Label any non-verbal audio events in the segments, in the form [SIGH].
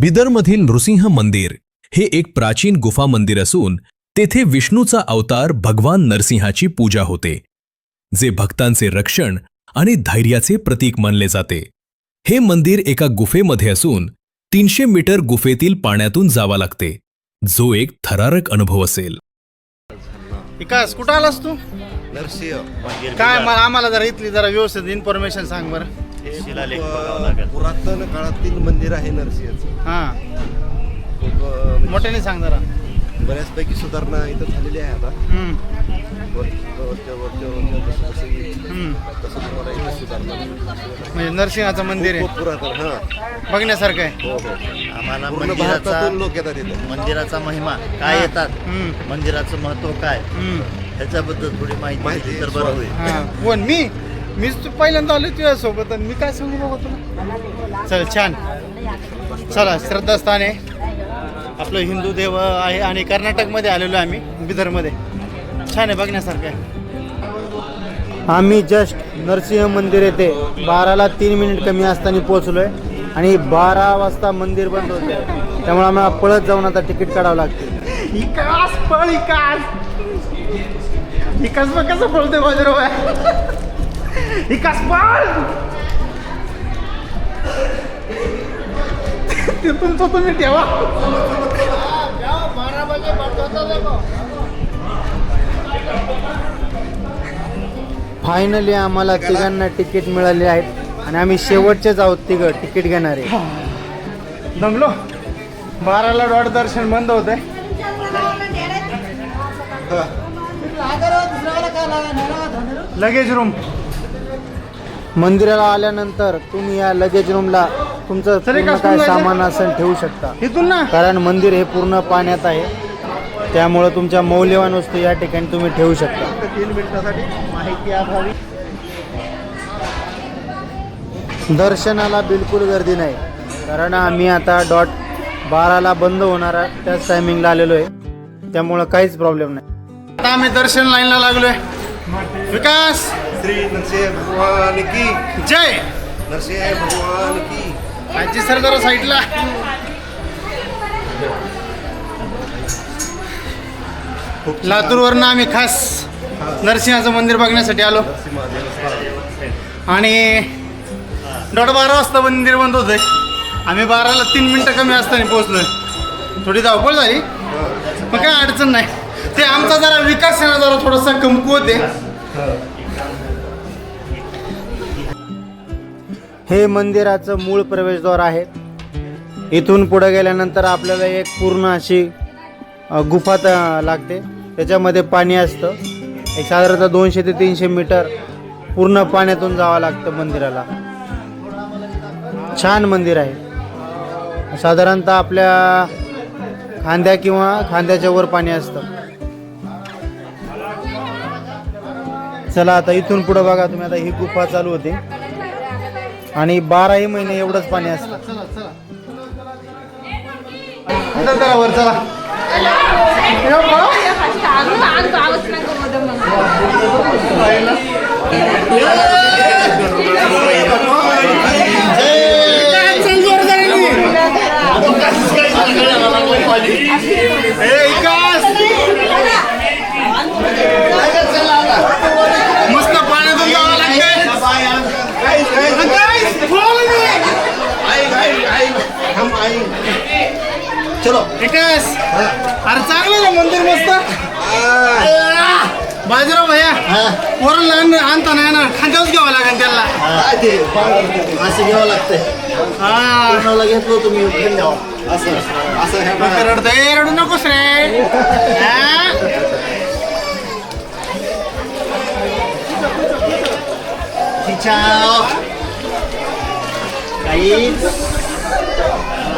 बिदरमधील नृसिंह मंदिर हे एक प्राचीन गुफा मंदिर असून तेथे विष्णूचा अवतार भगवान नरसिंहाची पूजा होते जे भक्तांचे रक्षण आणि धैर्याचे प्रतीक मानले जाते. हे मंदिर एका गुफेमध्ये असून तीनशे मीटर गुफेतील पाण्यातून जावा लागते जो एक थरारक अनुभव असेल. विकास कुठं आलास तू? नरसिंह काय मला आम्हाला जरा इथली जरा व्यवस्थित इन्फॉर्मेशन सांग बरं. शिलालेख बघावा लागेल. पुरातन काळातील मंदिर आहे नरसिंहाचं. हां. खूप अं, म्हणजे मोठ्याने सांग जरा. बऱ्याचपैकी सुधारणा इथं झालेली आहे आता. हम्म, वर- वरच्या वरच्या वरच्या जसं जसं येईल हम्म. तसं तुम्हाला इथं सुधारणा म्हणजे नरसिंहाचं मंदिर खूप आहे पुरातन हां. बघण्यासारखं आहे. हो हो. आम्हाला पूर्ण मंदिराचा भारतातून लोक येतात इथे. मंदिराचा महिमा काय येतात? हम्म, मंदिराचं महत्त्व काय? हम्म. ह्याच्याबद्दल थोडी माहिती माहिती दिली तर बरं होईल. हां, कोण? मी? मीच तू पहिल्यांदा आलो तुझ्या सोबत आणि मी काय सांगू बाबा तुला? चल छान. चला श्रद्धास्थान आहे. आपलं हिंदू देव आहे आणि कर्नाटकमध्ये आलेलो आहे आम्ही बिदरमध्ये. छान आहे बघण्यासारखं आहे. आम्ही जस्ट नरसिंह मंदिर येथे बाराला तीन मिनिट कमी असताना पोहोचलोय आणि बारा वाजता मंदिर बंद होते त्यामुळे आम्हाला पळत जाऊन आता तिकीट काढावं लागते इकास पळ इकास. इकास मग कसं पळते माझ्या इकास पळ ते तुमचं तुम्ही ठेवा फायनली आम्हाला तिघांना तिकीट मिळाले आहेत. आणि आम्ही शेवटचेच आहोत तिघं तिकीट घेणारे. दमलो. बाराला डॉट दर्शन बंद होत लगेज रूम मंदिराला आल्यानंतर तुम्ही या लगेज रूमला तुमचं पूर्ण काय सामान असेल ठेवू शकता. कारण मंदिर हे पूर्ण पाण्यात आहे. त्यामुळं तुमच्या मौल्यवान वस्तू या ठिकाणी तुम्ही ठेवू शकता. तीन मिनिटासाठी माहिती अभावी दर्शनाला बिलकुल गर्दी नाही. कारण आम्ही आता डॉट बाराला बंद होणारा त्याच टायमिंगला आलेलो आहे. त्यामुळं काहीच प्रॉब्लेम नाही. आता आम्ही दर्शन लाईनला लागलोय. विकास! श्री नरसिंह भगवान की. जय. नरसिंह भगवान की. आजी सर जरा साईडला. लातूरवरनं आम्ही खास नरसिंहाचं मंदिर बघण्यासाठी आलो. आणि दॉट बारा वाजता मंदिर बंद होतंय. आम्ही बाराला तीन मिनटं कमी असताना पोहोचलोय. थोडी धावपळ झाली. मग काय अडचण नाही. ते आमचा जरा विकास आहे ना जरा थोडासा कमकुवत आहे. हे मंदिराचं मूळ प्रवेशद्वार आहे. इथून पुढे गेल्यानंतर आपल्याला एक पूर्ण अशी गुफा लागते. त्याच्यामध्ये पाणी असतं. एक साधारणतः दोनशे ते तीनशे मीटर पूर्ण पाण्यातून जावं लागतं मंदिराला. छान मंदिर आहे. साधारणतः आपल्या खांद्या किंवा खांद्याच्या वर पाणी असतं. चला आता इथून पुढे बघा तुम्ही आता ही गुफा चालू होते. आणि बाराही महिने एवढंच पाणी असतं. चला वर चला. मस्त विकास! अरे चांगलं ना मंदिर मस्त. बाजूराव भैया पोरांना आण- आणता नाही ना खांद्यावरच घ्यावं लागेल त्याला. असं घ्यावं लागतंय हा. घेतलं तुम्ही असं असं ह्या मग रडतं. ए, रडू नकोस रे. [LAUGHS] हा? काहीच.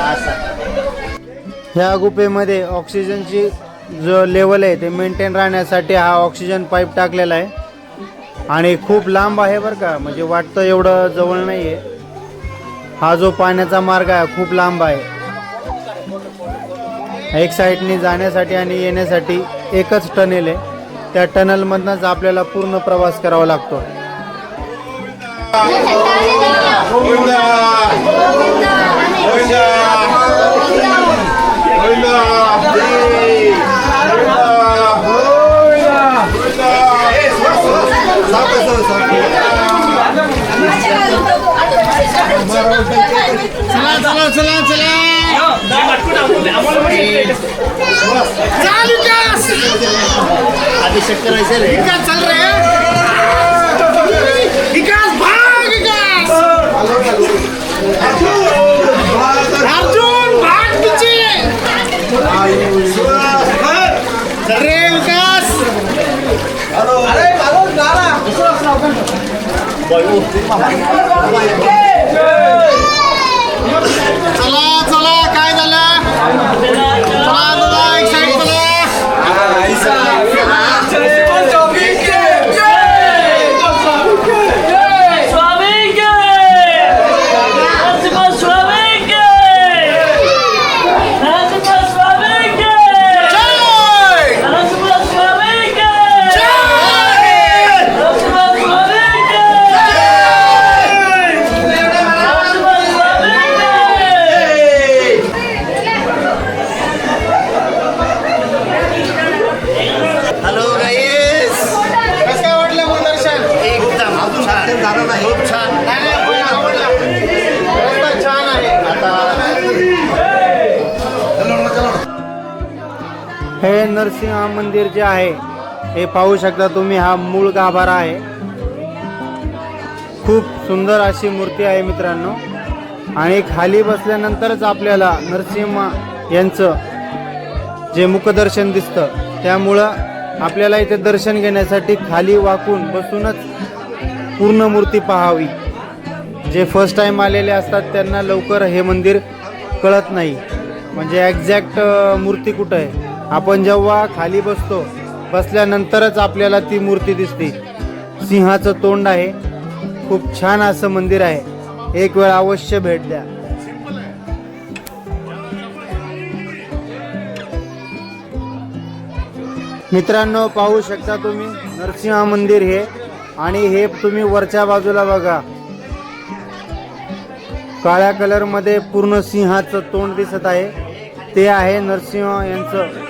असं. ह्या गुफेमध्ये ऑक्सिजनची जो लेवल आहे ते मेंटेन राहण्यासाठी हा ऑक्सिजन पाईप टाकलेला आहे. आणि खूप लांब आहे बरं का म्हणजे वाटतं एवढं जवळ नाही आहे हा जो पाण्याचा मार्ग आहे खूप लांब आहे. एक साईडने जाण्यासाठी आणि येण्यासाठी एकच टनेल आहे. त्या टनलमधनंच आपल्याला पूर्ण प्रवास करावा लागतो. चला चला चला चला चालू विकास अभिषेक करायचे रे विकास चल रे विकास चला मंदिर जे आहे हे पाहू शकता तुम्ही हा मूळ गाभारा आहे. खूप सुंदर अशी मूर्ती आहे मित्रांनो. आणि खाली बसल्यानंतरच आपल्याला नरसिंह यांचं जे मुखदर्शन दिसतं त्यामुळं आपल्याला इथे दर्शन घेण्यासाठी खाली वाकून बसूनच पूर्ण मूर्ती पाहावी. जे फर्स्ट टाईम आलेले असतात त्यांना लवकर हे मंदिर कळत नाही. म्हणजे ॲक्झॅक्ट मूर्ती कुठं आहे? आपण जेव्हा खाली बसतो बसल्यानंतरच आपल्याला ती मूर्ती दिसते. सिंहाचं तोंड आहे. खूप छान असं मंदिर आहे. एक वेळ अवश्य भेट द्या. मित्रांनो पाहू शकता तुम्ही नरसिंह मंदिर हे. आणि हे तुम्ही वरच्या बाजूला बघा. काळ्या कलरमध्ये पूर्ण सिंहाचं तोंड दिसत आहे. ते आहे नरसिंह यांचं.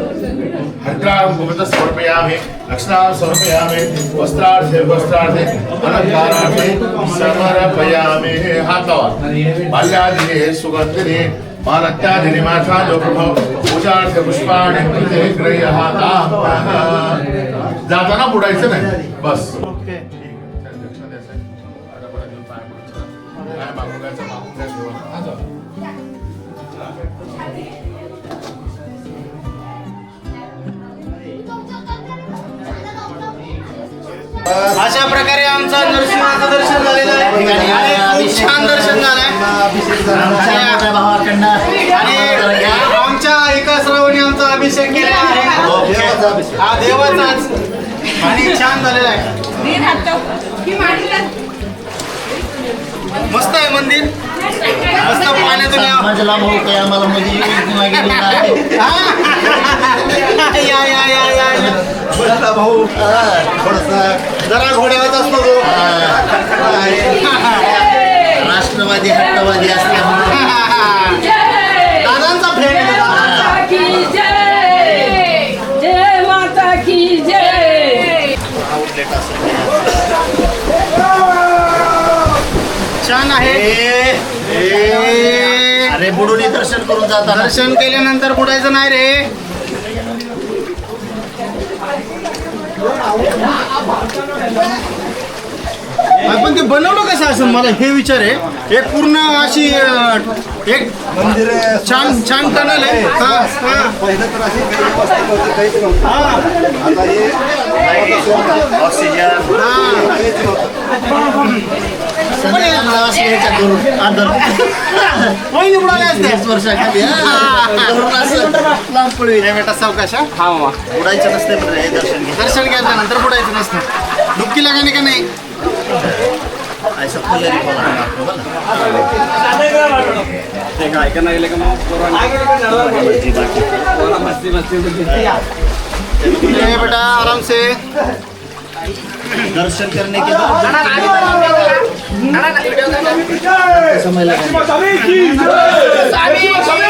हाथ धरो समर्पयामि दक्षिणां समर्पयामि वस्त्रार्थे वस्त्रार्थे अलङ्कारार्थे समर्पयामि। हातवा बाल्यादिने सुगन्धिने मालत्यादिने माथाजो प्रभो पूजार्थ पुष्पाणि कृते जाताना बुडायचं नाही। बस। अशा प्रकारे आमचं नरसिंहाचं दर्शन झालेलं आहे. आणि खूप छान दर्शन मोठ्या भावाकडनं आणि आमच्या एका श्रावणी आमचा अभिषेक केलेला आहे. देवाचा अभिषेक. हा देवाचाच. आणि छान झालेला आहे. लांब हो काय आम्हाला? गेलेला आहे हा? या या या या. भाऊ. थोडसा जरा घोड्यावरच असतो तो. राष्ट्रवादी हट्टवादी असल्यामुळे. दादांचा फ्रेंड छान आहे. अरे बुडून दर्शन करून जाताना. दर्शन केल्यानंतर बुडायचं नाही रे. पण ते बनवलं कसं असं? मला हे विचार आहे. एक पूर्ण अशी एक मंदिर छान छान टनल आहे. हा, हा. पहिलं तर अशी काही व्यवस्था नव्हती, काहीच नव्हतं. आता हे ऑक्सिजन. हा. काहीच नव्हतं. संध्याकाळला असं. वहिनी वर्षाखाली हा. धरून असं लांब बेटा सावकाश हा. उडायचं नसते बरं हे दर्शन घे. दर्शन घेतल्यानंतर बुडायचं नसतं डुबकी का नाही? बोला बोला. ये बेटा आराम से दर्शन करने के बाद Sama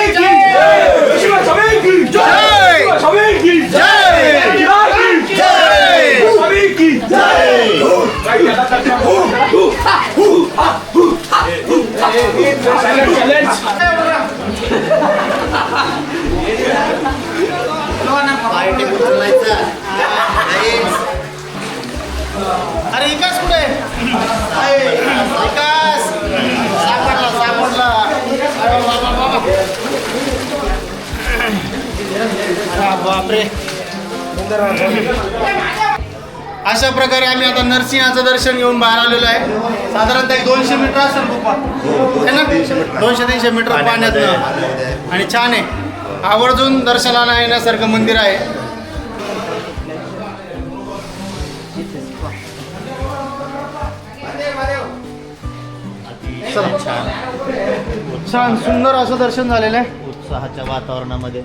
अशा प्रकारे आम्ही आता नरसिंहाचं दर्शन घेऊन बाहेर आलेलो आहे. साधारणतः एक दोनशे मीटर असेल है ना? दोनशे तीनशे मीटर पाण्यात आणि छान आहे. आवर्जून दर्शनाला येण्यासारखं मंदिर आहे. छान सुंदर असं दर्शन झालेलं आहे. उत्साहाच्या वातावरणामध्ये.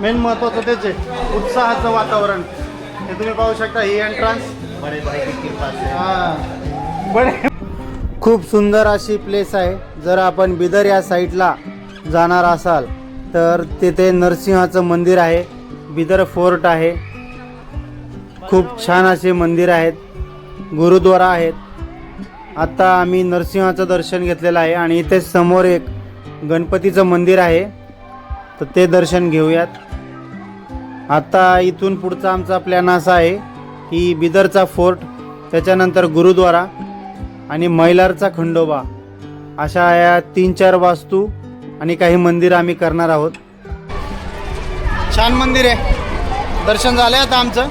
मेन महत्वाचं तेच आहे. उत्साहाचं वातावरण. हे तुम्ही पाहू शकता ही एंट्रन्स बडे भाई की कृपा से बडे खूप सुंदर अशी प्लेस आहे. जर आपण बिदर या साईडला जाणार असाल तर तिथे नरसिंहाचं मंदिर आहे. बिदर फोर्ट आहे. खूप छान असे मंदिर आहेत. गुरुद्वारा आहेत. आता आम्ही नरसिंहाचं दर्शन घेतलेलं आहे आणि इथे समोर एक गणपतीचं मंदिर आहे. तर ते दर्शन घेऊयात. आता इथून पुढचा आमचा प्लॅन असा आहे की बिदरचा फोर्ट त्याच्यानंतर गुरुद्वारा आणि मैलारचा खंडोबा. अशा या तीन चार वास्तू आणि काही मंदिरं आम्ही करणार आहोत. छान मंदिर आहे. दर्शन झालं आता आमचं.